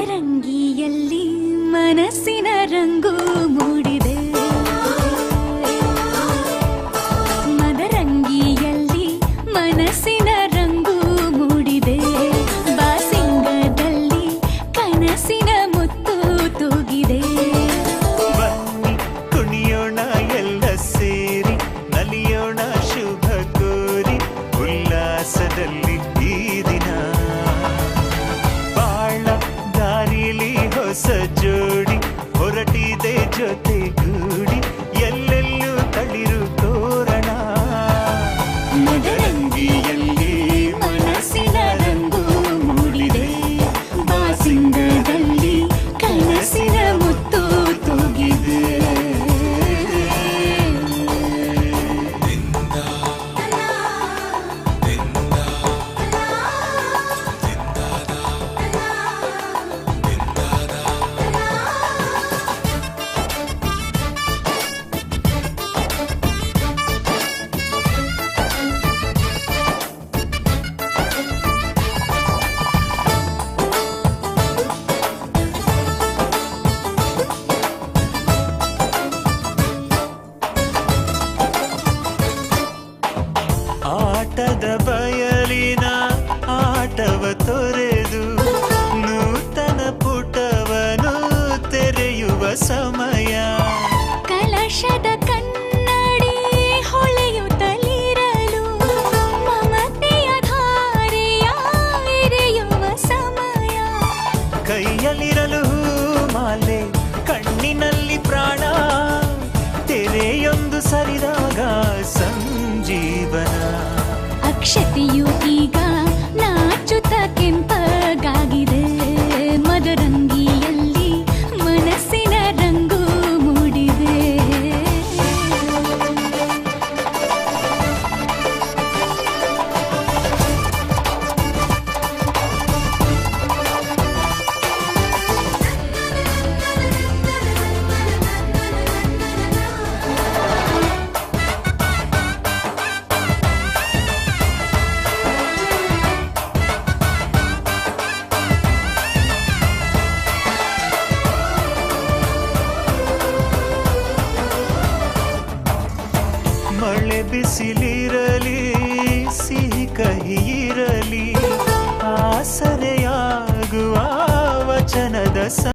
ಮದರಂಗಿಯಲ್ಲಿ ಮನಸ್ಸಿನ ರಂಗು ಮೂಡಿದೆ. ಮದರಂಗಿಯಲ್ಲಿ ಮನಸ್ಸಿನ ರಂಗು ಮೂಡಿದೆ. ಬಾಸಿಂಗದಲ್ಲಿ ಕನಸಿನ ಮುತ್ತು ತೂಗಿದೆ. ಬನ್ನಿ, ಕುಣಿಯೋಣ ಎಲ್ಲ ಸೇರಿ, ನಲಿಯೋಣ ಶುಭ ಕೋರಿ, ಉಲ್ಲಾಸದಲ್ಲಿ ಹೊಸ ಜೋಡಿ ಹೊರಟಿದೆ ಜೊತೆಗೂಡಿ ಆಟವ ತೊರೆದು ನೂತನ ಪುಟವನು ತೆರೆಯುವ ಸಮಯ. ಕಲಶದ ಕನ್ನಡಿ ಹೊಳೆಯುತ್ತಲಿರಲು ಮಮತೆಯ ಧಾರೆಯ ಎರೆಯುವ ಸಮಯ. ಕೈಯಲ್ಲಿರಲು ಮಾಲೆ ಕಣ್ಣಿನಲ್ಲಿ ಪ್ರಾಣ ತೆರೆಯೊಂದು ಸರಿದಾಗ ಬಿಸಿಲಿರಲಿ ಸಿಹಿ ಕಹಿಯಿರಲಿ ಆಸರೆಯಾಗುವ ವಚನದ